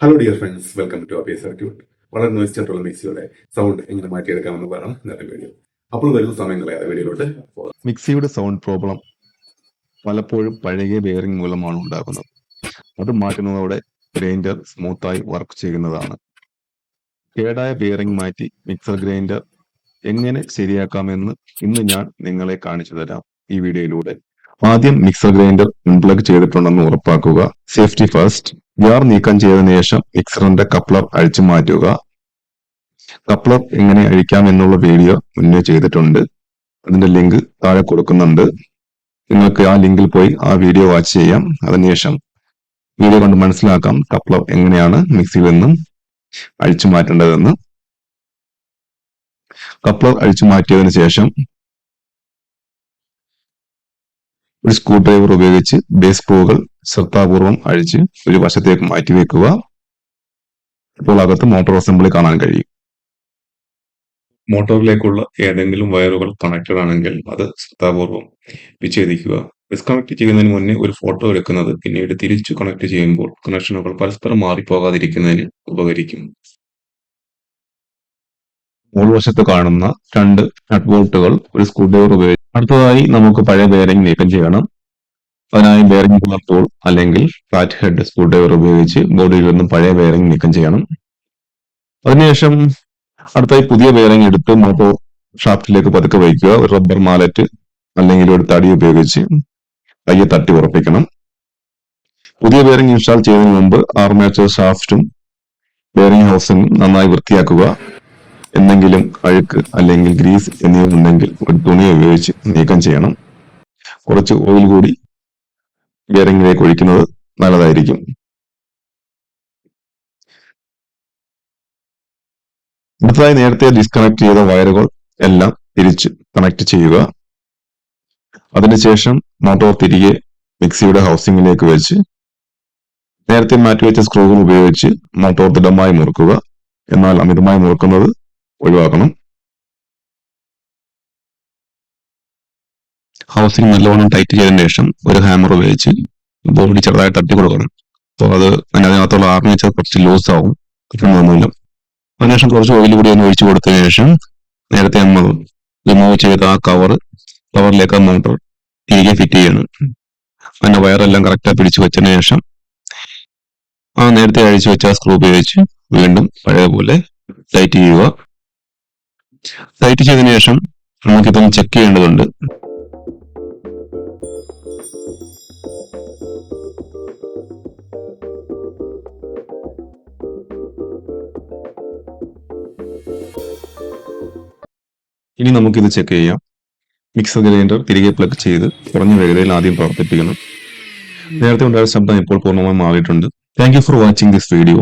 Hello dear friends welcome to അബിയ circuit വളരെ noise ആയിട്ടുള്ള മിക്സിയുടെ സൗണ്ട് എങ്ങനെ മാറ്റിയെടുക്കാമെന്ന് പറയണം ഇന്നത്തെ വീഡിയോ അപ്പോൾ വരുന്ന സമയങ്ങളെ വീഡിയോയിലോട്ട് പോകാം. മിക്സിയുടെ സൗണ്ട് പ്രോബ്ലം പലപ്പോഴും പഴയ ബെയറിംഗ് മൂലമാണ് ഉണ്ടാകുന്നത്. അത് മാറ്റുന്നതോടെ ഗ്രൈൻഡർ സ്മൂത്തായി വർക്ക് ചെയ്യുന്നതാണ്. കേടായ ബെയറിംഗ് മാറ്റി മിക്സർ ഗ്രൈൻഡർ എങ്ങനെ ശരിയാക്കാമെന്ന് ഇന്ന് ഞാൻ നിങ്ങളെ കാണിച്ചു തരാം ഈ വീഡിയോയിലൂടെ ആദ്യം മിക്സർ ഗ്രൈൻഡർ അൺപ്ലഗ് ചെയ്തിട്ടുണ്ടെന്ന് ഉറപ്പാക്കുക. സേഫ്റ്റി ഫസ്റ്റ് ജാർ നീക്കം ചെയ്തതിനു ശേഷം മിക്സറിന്റെ കപ്ലർ അഴിച്ചു മാറ്റുക. കപ്ലർ എങ്ങനെ അഴിക്കാം എന്നുള്ള വീഡിയോ മുന്നേ ചെയ്തിട്ടുണ്ട്. അതിന്റെ ലിങ്ക് താഴെ കൊടുക്കുന്നുണ്ട്. നിങ്ങൾക്ക് ആ ലിങ്കിൽ പോയി ആ വീഡിയോ വാച്ച് ചെയ്യാം. അതിനുശേഷം വീഡിയോ കൊണ്ട് മനസ്സിലാക്കാം കപ്ലർ എങ്ങനെയാണ് മിക്സിയിൽ നിന്നും അഴിച്ചു മാറ്റേണ്ടതെന്ന്. കപ്ലർ അഴിച്ചു മാറ്റിയതിനു ശേഷം ഒരു സ്ക്രൂ ഡ്രൈവർ ഉപയോഗിച്ച് ബേസ് സ്ക്രൂകൾ ശ്രദ്ധാപൂർവം അഴിച്ച് ഒരു വശത്തേക്ക് മാറ്റി വെക്കുക. ഇപ്പോൾ അകത്ത് മോട്ടോർ അസംബ്ലി കാണാൻ കഴിയും. മോട്ടോറിലേക്കുള്ള ഏതെങ്കിലും വയറുകൾ കണക്റ്റഡ് ആണെങ്കിൽ അത് ശ്രദ്ധാപൂർവം വിച്ഛേദിക്കുക. ഡിസ്കണക്ട് ചെയ്യുന്നതിന് മുന്നേ ഒരു ഫോട്ടോ എടുക്കുന്നത് പിന്നീട് തിരിച്ചു കണക്ട് ചെയ്യുമ്പോൾ കണക്ഷനുകൾ പരസ്പരം മാറിപ്പോകാതിരിക്കുന്നതിന് ഉപകരിക്കും. മുൾവശത്ത് കാണുന്ന രണ്ട് നട്ട് ബോൾട്ടുകൾ ഒരു സ്ക്രൂ ഡ്രൈവർ ഉപയോഗിച്ച് അടുത്തതായി നമുക്ക് പഴയ ബെയറിംഗ് നീക്കം ചെയ്യണം. അതിനായി ബെയറിംഗ് പുള്ളർ അല്ലെങ്കിൽ ഫ്ലാറ്റ് ഹെഡ് സ്ക്രൂ ഡ്രൈവർ ഉപയോഗിച്ച് ബോഡിയിൽ നിന്നും പഴയ ബെയറിംഗ് നീക്കം ചെയ്യണം. അതിനുശേഷം അടുത്തായി പുതിയ ബെയറിംഗ് എടുത്ത് മോട്ടോർ ഷാഫ്റ്റിലേക്ക് പതുക്കെ വയ്ക്കുക. ഒരു റബ്ബർ മാലറ്റ് അല്ലെങ്കിൽ ഒരു തടി ഉപയോഗിച്ച് പയ്യെ തട്ടി ഉറപ്പിക്കണം. പുതിയ ബെയറിംഗ് ഇൻസ്റ്റാൾ ചെയ്യുന്നതിന് മുമ്പ് ആർമേച്ചർ ഷാഫ്റ്റും ബെയറിംഗ് ഹൗസും നന്നായി വൃത്തിയാക്കുക. എന്തെങ്കിലും അഴുക്ക് അല്ലെങ്കിൽ ഗ്രീസ് എന്നിവ ഉണ്ടെങ്കിൽ ഒരു തുണി ഉപയോഗിച്ച് നീക്കം ചെയ്യണം. കുറച്ച് ഓയിൽ കൂടി ബെയറിംഗിലേക്ക് ഒഴിക്കുന്നത് നല്ലതായിരിക്കും. അടുത്തതായി നേരത്തെ ഡിസ്കണക്ട് ചെയ്ത വയറുകൾ എല്ലാം തിരിച്ച് കണക്ട് ചെയ്യുക. അതിനുശേഷം മോട്ടോർ തിരികെ മിക്സിയുടെ ഹൗസിംഗിലേക്ക് വെച്ച് നേരത്തെ മാറ്റിവെച്ച സ്ക്രൂകൾ ഉപയോഗിച്ച് മോട്ടോർ ദൃഢമായി മുറുക്കുക. എന്നാൽ അമിതമായി മുറുക്കുന്നത് ഒഴിവാക്കണം. ഹൗസിംഗ് നല്ലവണ്ണം ടൈറ്റ് ചെയ്തതിന് ശേഷം ഒരു ഹാമർ ഉപയോഗിച്ച് ബോഡി ചെറുതായി തട്ടി കൊടുക്കണം. അപ്പോൾ അത് അതിനകത്തുള്ള ആർമിച്ച് കുറച്ച് ലൂസ് ആവും. കിട്ടുന്നൊന്നുമില്ല അതിനുശേഷം കുറച്ച് ഓയിൽ കൂടി ഒന്ന് ഒഴിച്ചു കൊടുത്തതിന് ശേഷം നേരത്തെ നമ്മൾ റിമൂവ് ചെയ്ത ആ കവർ കവറിലേക്ക് ആ മോട്ടർ തിരികെ ഫിറ്റ് ചെയ്യണം. അതിന്റെ വയറെല്ലാം കറക്റ്റായി പിടിച്ചു വെച്ചതിന് ശേഷം ആ നേരത്തെ അഴിച്ചു വെച്ച സ്ക്രൂ ഉപയോഗിച്ച് വീണ്ടും പഴയ പോലെ ടൈറ്റ് ചെയ്യുക. ടൈറ്റ് ചെയ്തതിനു ശേഷം നമുക്കിതൊന്ന് ചെക്ക് ചെയ്യേണ്ടതുണ്ട്. ഇനി നമുക്കിത് ചെക്ക് ചെയ്യാം. മിക്സർ ഗ്രൈൻഡർ തിരികെ പ്ലഗ് ചെയ്ത് കുറഞ്ഞ വേഗതയിൽ ആദ്യം പ്രവർത്തിപ്പിക്കണം. നേരത്തെ ഉണ്ടായ ശബ്ദം ഇപ്പോൾ പൂർണമായും മാറിയിട്ടുണ്ട്. Thank you for watching this video